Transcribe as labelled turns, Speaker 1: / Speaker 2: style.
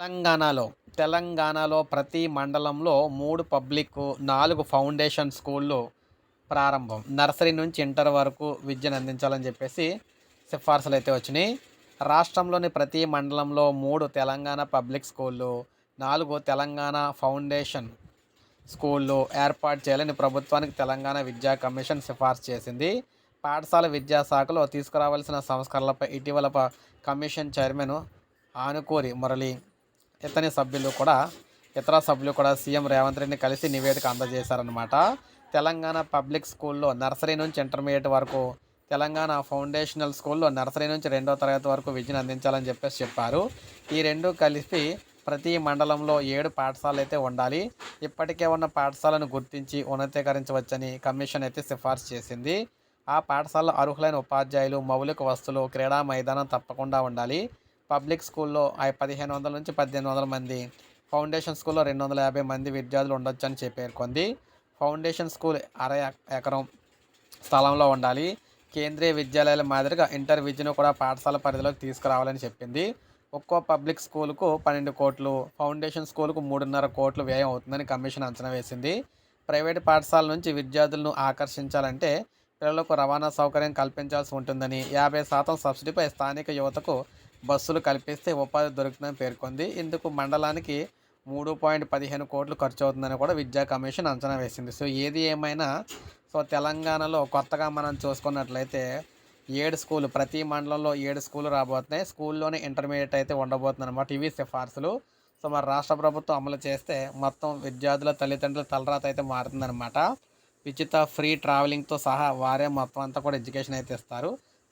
Speaker 1: తెలంగాణలో తెలంగాణలో ప్రతి మండలంలో మూడు పబ్లిక్ నాలుగు ఫౌండేషన్ స్కూళ్ళు ప్రారంభం. నర్సరీ నుంచి ఇంటర్ వరకు విద్యను అందించాలని చెప్పేసి సిఫార్సులు అయితే వచ్చినాయి. రాష్ట్రంలోని ప్రతి మండలంలో మూడు తెలంగాణ పబ్లిక్ స్కూళ్ళు నాలుగు తెలంగాణ ఫౌండేషన్ స్కూళ్ళు ఏర్పాటు చేయాలని ప్రభుత్వానికి తెలంగాణ విద్యా కమిషన్ సిఫార్సు చేసింది. పాఠశాల విద్యాశాఖలో తీసుకురావాల్సిన సంస్కరణలపై ఇటీవల కమిషన్ చైర్మన్ ఆనుకూరి మురళి ఇతని సభ్యులు కూడా ఇతర సభ్యులు కూడా సీఎం రేవంత్ రెడ్డిని కలిసి నివేదిక అందజేశారనమాట తెలంగాణ పబ్లిక్ స్కూల్లో నర్సరీ నుంచి ఇంటర్మీడియట్ వరకు తెలంగాణ ఫౌండేషనల్ స్కూల్లో నర్సరీ నుంచి రెండో తరగతి వరకు విద్యను అందించాలని చెప్పేసి చెప్పారు. ఈ రెండు కలిపి ప్రతి మండలంలో ఏడు పాఠశాలలు అయితే ఉండాలి. ఇప్పటికే ఉన్న పాఠశాలను గుర్తించి ఉన్నతీకరించవచ్చని కమిషన్ అయితే సిఫార్సు చేసింది. ఆ పాఠశాలలో అర్హులైన ఉపాధ్యాయులు మౌలిక వస్తువులు క్రీడా మైదానం తప్పకుండా ఉండాలి. పబ్లిక్ స్కూల్లో ఆ పదిహేను వందల నుంచి పద్దెనిమిది వందల మంది ఫౌండేషన్ స్కూల్లో రెండు వందల యాభై మంది విద్యార్థులు ఉండొచ్చని చెప్పి పేర్కొంది ఫౌండేషన్ స్కూల్ అర ఎకరం స్థలంలో ఉండాలి. కేంద్రీయ విద్యాలయాల మాదిరిగా ఇంటర్ విద్యను కూడా పాఠశాల పరిధిలోకి తీసుకురావాలని చెప్పింది. ఒక్కో పబ్లిక్ స్కూల్కు పన్నెండు కోట్లు ఫౌండేషన్ స్కూల్కు మూడున్నర కోట్లు వ్యయం అవుతుందని కమిషన్ అంచనా వేసింది. ప్రైవేట్ పాఠశాల నుంచి విద్యార్థులను ఆకర్షించాలంటే పిల్లలకు రవాణా సౌకర్యం కల్పించాల్సి ఉంటుందని యాభై శాతం సబ్సిడీపై స్థానిక యువతకు బస్సులు కల్పిస్తే ఉపాధి దొరుకుతుందని పేర్కొంది. ఇందుకు మండలానికి మూడు పాయింట్ పదిహేను కోట్లు ఖర్చు అవుతుందని కూడా విద్యా కమిషన్ అంచనా వేసింది. సో ఏది ఏమైనా సో తెలంగాణలో కొత్తగా మనం చూసుకున్నట్లయితే ఏడు స్కూలు ప్రతి మండలంలో ఏడు స్కూలు రాబోతున్నాయి. స్కూల్లోనే ఇంటర్మీడియట్ అయితే ఉండబోతుంది అనమాట ఇవి సిఫార్సులు. సో మరి రాష్ట్ర ప్రభుత్వం అమలు చేస్తే మొత్తం విద్యార్థుల తల్లిదండ్రుల తలరాత అయితే మారుతుందన్నమాట. ఉచిత ఫ్రీ ట్రావెలింగ్తో సహా వారే మొత్తం అంతా కూడా ఎడ్యుకేషన్ అయితే ఇస్తారు.